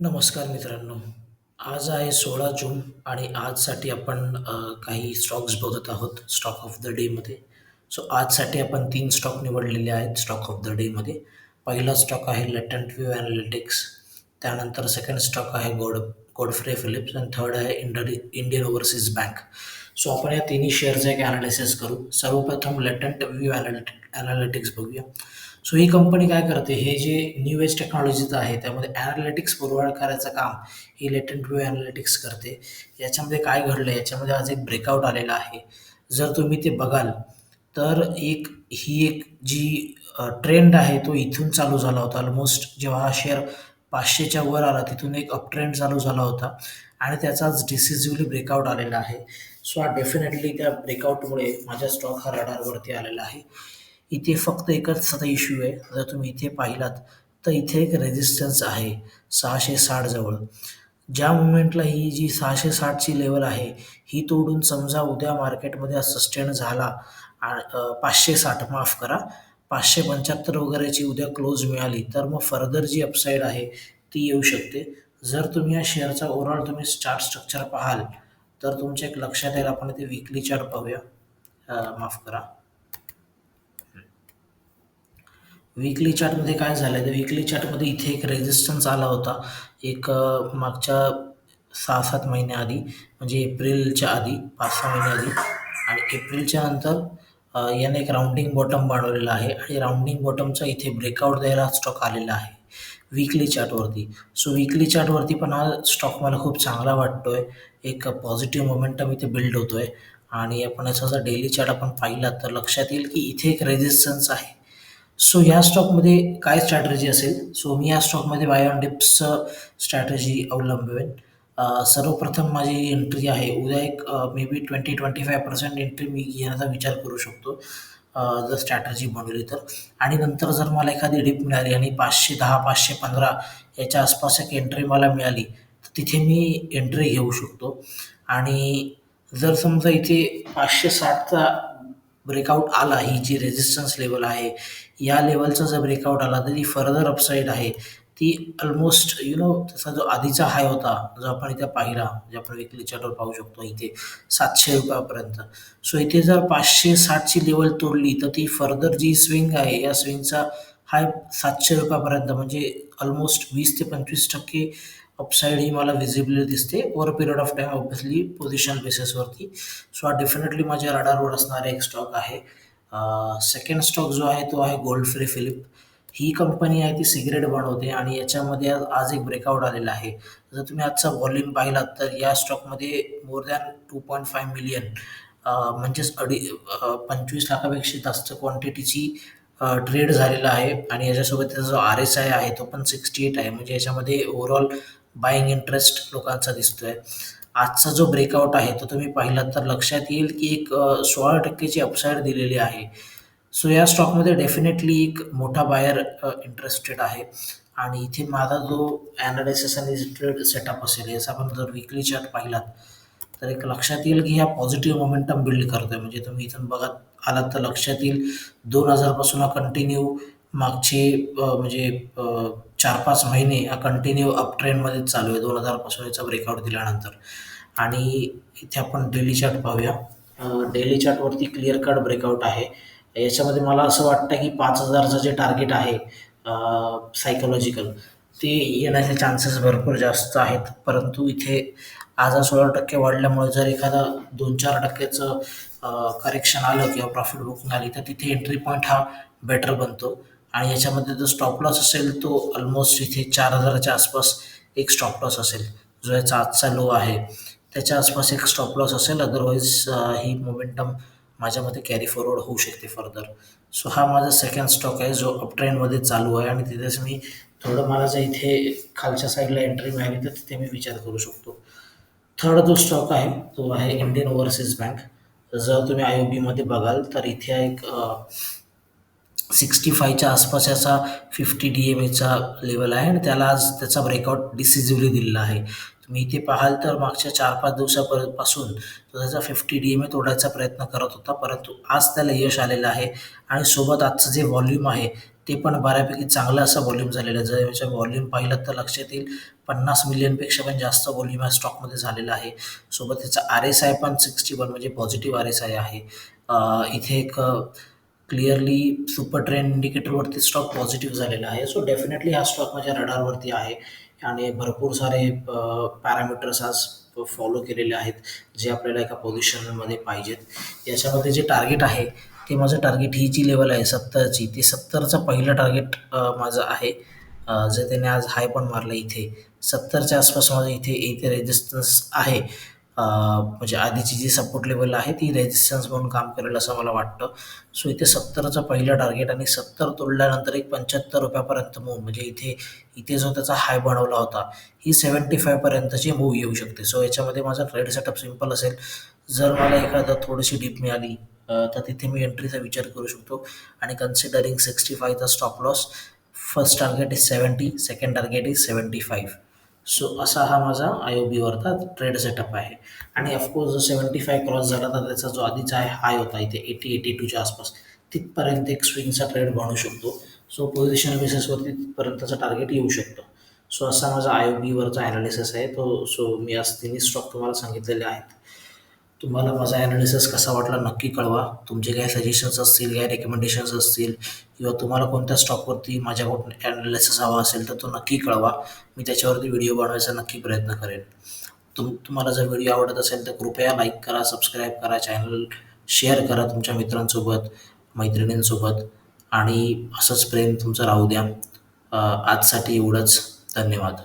नमस्कार मित्रांनो. आज आहे 16 जून आणि आजसाठी आपण काही स्टॉक्स बघत आहोत स्टॉक ऑफ द डेमध्ये. सो आजसाठी आपण तीन स्टॉक निवडलेले आहेत स्टॉक ऑफ द डेमध्ये. पहिला स्टॉक आहे लेटंट व्यू एनालिटिक्स, त्यानंतर सेकंड स्टॉक आहे गोड गोडफ्रे फिलिप्स आणि थर्ड आहे इंड इंडियन ओव्हरसीज बँक. सो आपण या तिन्ही शेअरचं एक ॲनालिसिस करू. सर्वप्रथम लेटंट व्यू एनालिटिक एनालिटिक्स बघूया. सो ही कंपनी काय करते, हे जे न्यू एज टेक्नॉलॉजीचं आहे त्यामध्ये ॲनालिटिक्स पुरवठा करायचं काम ही लेटंट व्यू एनालिटिक्स करते. याच्यामध्ये काय घडलं याच्यामध्ये आज एक ब्रेकआउट आलेला आहे. जर तुम्ही ते बघाल तर एक ही एक जी ट्रेंड आहे तो इथून चालू झाला होता. ऑलमोस्ट जेव्हा हा शेअर 500च्या वर आला तिथून एक अप ट्रेंड चालू झाला होता आणि त्याचा आज डिसिसिव्हली ब्रेकआउट आलेला आहे. सो हा डेफिनेटली त्या ब्रेकआउटमुळे माझ्या स्टॉक हा रडारवरती आलेला आहे. इथे फक्त एकच सध्या इश्यू आहे. जर तुम्ही इथे पाहिलात तर इथे एक रेझिस्टन्स आहे 660 जवळ. ज्या मुमेंटला ही जी सहाशे साठची लेवल आहे, ही तोडून समजा उद्या मार्केटमध्ये सस्टेन झाला आ अ, 560 माफ करा 575 वगैरेची उद्या क्लोज मिळाली, तर मग फर्दर जी अपसाईड आहे ती येऊ शकते. जर तुम्ही या शेअरचा ओव्हरऑल तुम्ही चार्ट स्ट्रक्चर पाहाल, तर तुमच्या एक लक्षात येईल आपण इथे विकली चार्ट पाहूया. माफ करा. विकली चार्टमध्ये काय झालंय, तर विकली चार्टमध्ये इथे एक रेझिस्टन्स आला होता. एक मागच्या 6-7 महिन्याआधी म्हणजे एप्रिलच्या आधी 5-6 महिन्याआधी आणि एप्रिलच्या नंतर याने एक राऊंडिंग बॉटम बनवलेला आहे आणि राऊंडिंग बॉटमचा इथे ब्रेकआउट द्यायला स्टॉक आलेला आहे वीकली चार्टवरती. सो वीकली चार्टवरती पण हा स्टॉक मला खूप चांगला वाटतोय. एक पॉझिटिव्ह मोमेंटम इथे बिल्ड होतोय आणि आपण याचा जर डेली चार्ट आपण पाहिला तर लक्षात येईल की इथे एक रेझिस्टन्स आहे. सो या स्टॉकमध्ये काय स्ट्रॅटर्जी असेल? सो मी या स्टॉकमध्ये बाय ऑन डिप्सचं स्ट्रॅटेजी अवलंबवेन. सर्वप्रथम माझी एंट्री आहे उद्या एक मे बी 20-25% एंट्री मी घेण्याचा विचार करू शकतो. जर स्ट्रॅटर्जी बनवली तर आणि नंतर जर मला एखादी डीप मिळाली आणि 510-515 याच्या आसपास एक एंट्री मला मिळाली, तर तिथे मी एंट्री घेऊ शकतो आणि जर समजा इथे 560चा ब्रेकआउट आला, ही जी रेझिस्टन्स लेवल आहे, या लेवलचा जर ब्रेकआउट आला, तर ती फर्दर अपसाईड आहे. ती अल्मोस्ट यु नो त्याचा जो आधीचा हाय होता, जो आपण इथे पाहिला, जे आपण वीकली चार्टवर पाहू शकतो इथे सातशे रुपयापर्यंत सो इथे जर पाचशे साठची लेवल तोडली, तर ती फर्दर जी स्विंग आहे, या स्विंगचा हाय सातशे रुपयापर्यंत म्हणजे ऑलमोस्ट वीस ते 25% अपसाईड ही मला व्हिजिबल दिसते over period of time obviously position बेसिसवरती. So हा डेफिनेटली माझ्या रडारवर असणारा एक स्टॉक आहे. सेकंड स्टॉक जो आहे तो आहे गोल्डफ्रे फिलिप. ही कंपनी आहे ती सिगरेट बनवते आणि याच्यामध्ये आज एक ब्रेकआउट आलेला आहे. जर तुम्ही आजचा व्हॉल्यूम पाहिलात, तर या स्टॉकमध्ये मोर दॅन 2.5 मिलियन म्हणजेच अडी पंचवीस लाखापेक्षा जास्त क्वांटिटीची ट्रेड झालेला आहे आणि याच्यासोबत त्याचा जो आर-एस-आय आहे, तो पण 68 आहे. म्हणजे याच्यामध्ये ओव्हरऑल बायिंग इंटरेस्ट लोकांचा दिसतोय. आजचा जो ब्रेकआउट आहे, तो तुम्ही पाहिलात तर लक्षात येईल की एक सोळा टक्केची अपसाईड दिलेली आहे. सो या स्टॉकमध्ये डेफिनेटली एक मोठा बायर इंटरेस्टेड आहे आणि इथे माझा जो एनालिसिस आणि ट्रेड सेटअप असेल, याचा आपण जर विकली चार्ट पाहिलात, तर एक लक्षात येईल की ह्या पॉझिटिव्ह मोमेंटम बिल्ड करतोय. म्हणजे तुम्ही इथून बघत आलात तर लक्षात येईल दोन हजारपासून हा कंटिन्यू मागचे म्हणजे चार पाच महिने हा कंटिन्यू अप ट्रेंडमध्ये चालू आहे दोन हजारपासून याचा ब्रेकआउट दिल्यानंतर आणि इथे आपण डेली चार्ट पाहूया. डेली चार्टवरती क्लिअर कट ब्रेकआउट आहे. याच्यामध्ये मला असं वाटतं की 5000चं जे टार्गेट आहे सायकोलॉजिकल ते येण्याचे चान्सेस भरपूर जास्त आहेत. परंतु इथे आज हा 16% वाढल्यामुळे जर एखादा दोन चार टक्क्याचं करेक्शन आलं किंवा प्रॉफिट बुकिंग आली, तर तिथे एंट्री पॉईंट हा बेटर बनतो आणि याच्यामध्ये जो स्टॉप लॉस असेल, तो ऑलमोस्ट इथे 4000च्या आसपास एक स्टॉप लॉस असेल. जो याचा आजचा लो आहे, त्याच्या आसपास एक स्टॉप लॉस असेल. अदरवाईज ही मोमेंटम माझ्या मते कॅरी फॉरवर्ड होऊ शकते फर्दर. सो हा माझा सेकंड स्टॉक आहे, जो अप ट्रेंडमध्ये चालू आहे आणि तिथेच मी थोडं मला जर इथे खालच्या साईडला एंट्री मिळाली, तर तिथे मी विचार करू शकतो. थर्ड जो स्टॉक आहे, तो आहे इंडियन ओव्हरसीज बँक. जर तुम्ही आय-ओ-बीमध्ये बघाल, तर इथे एक सिक्स्टी फायच्या आसपास याचा 50 डी-एम-एचा लेवल आहे आणि त्याला आज त्याचा ब्रेकआउट डिसिजिव्हली दिलेला आहे. तुम्ही इथे पाहाल तर मागच्या चार पाच दिवसापासून तो त्याचा 50 डी-एम-ए तोडायचा प्रयत्न करत होता. परंतु आज त्याला यश आलेलं आहे आणि सोबत आजचं जे व्हॉल्यूम आहे, ते पण बऱ्यापैकी चांगलं असं व्हॉल्यूम झालेलं आहे. जर याच्या व्हॉल्यूम पाहिलं तर लक्षात येईल पन्नास मिलियनपेक्षा पण जास्त व्हॉल्यूम या स्टॉकमध्ये झालेलं आहे. सोबत त्याचा आर एस आय पण सिक्स्टी वन म्हणजे पॉझिटिव्ह आर एस आय आहे. इथे एक क्लिअरली सुपर ट्रेंड इंडिकेटरवरती स्टॉक पॉझिटिव्ह झालेला आहे. सो डेफिनेटली हा स्टॉक माझ्या रडारवरती आहे. आणि भरपूर सारे पॅरामीटर्स आज फॉलो केलेले आहेत जे आपल्याला एका पोझिशनमध्ये पाहिजेत. याच्यामध्ये जे टार्गेट आहे ते माझं टार्गेट ही जी लेवल आहे सत्तरची ती सत्तरचं पहिलं टार्गेट माझं आहे. जे त्याने आज हाय पण मारलं इथे. सत्तरच्या आसपास माझं इथे इथे रेजिस्टन्स आहे. म्हणजे आधीची जी सपोर्ट लेवल आहे ती रेजिस्टन्स म्हणून काम करेल असं मला वाटतं. सो इथे सत्तरचं पहिलं टार्गेट आणि सत्तर तोडल्यानंतर एक पंच्याहत्तर रुपयापर्यंत मूव म्हणजे इथे इथे जो त्याचा हाय बनवला होता ही सेवन्टी फायपर्यंतची मूव येऊ शकते. सो याच्यामध्ये माझा ट्रेड सेटअप सिंपल असेल. जर मला एखादं थोडीशी डीप मिळाली तर तिथे मी एंट्रीचा विचार करू शकतो. आणि considering sixty फायचा stop loss first target is seventy second target is seventy five so असा हा माझा आय ओ बीवरचा ट्रेड सेटअप आहे. आणि ऑफकोर्स जर सेवन्टी फाय क्रॉस झाला तर त्याचा जो आधीचा आहे हाय होता इथे एटी एटी टूच्या आसपास. तिथपर्यंत एक स्विंगचा ट्रेड बनू शकतो. सो पोझिशन बेसिसवरती तिथपर्यंतचा टार्गेट येऊ शकतो. सो असा माझा आय ओ बीवरचा ॲनालिसिस आहे. तो सो मी आज तिन्ही स्टॉक तुम्हाला सांगितलेले आहेत. तुम्हाला माझा ॲनालिसिस कसा वाटला नक्की कळवा. तुमचे काही सजेशन्स असतील काही रेकमेंडेशन्स असतील किंवा तुम्हाला कोणत्या स्टॉकवरती माझ्याकडून ॲनालिसिस हवा असेल तर तो नक्की कळवा. मी त्याच्यावरती व्हिडिओ बनवायचा नक्की प्रयत्न करेन. तुम तुम्हाला जर व्हिडिओ आवडत असेल तर कृपया लाईक करा सबस्क्राईब करा चॅनल शेअर करा तुमच्या मित्रांसोबत मैत्रिणींसोबत आणि असंच प्रेम तुमचं राहू द्या. आजसाठी एवढंच. धन्यवाद.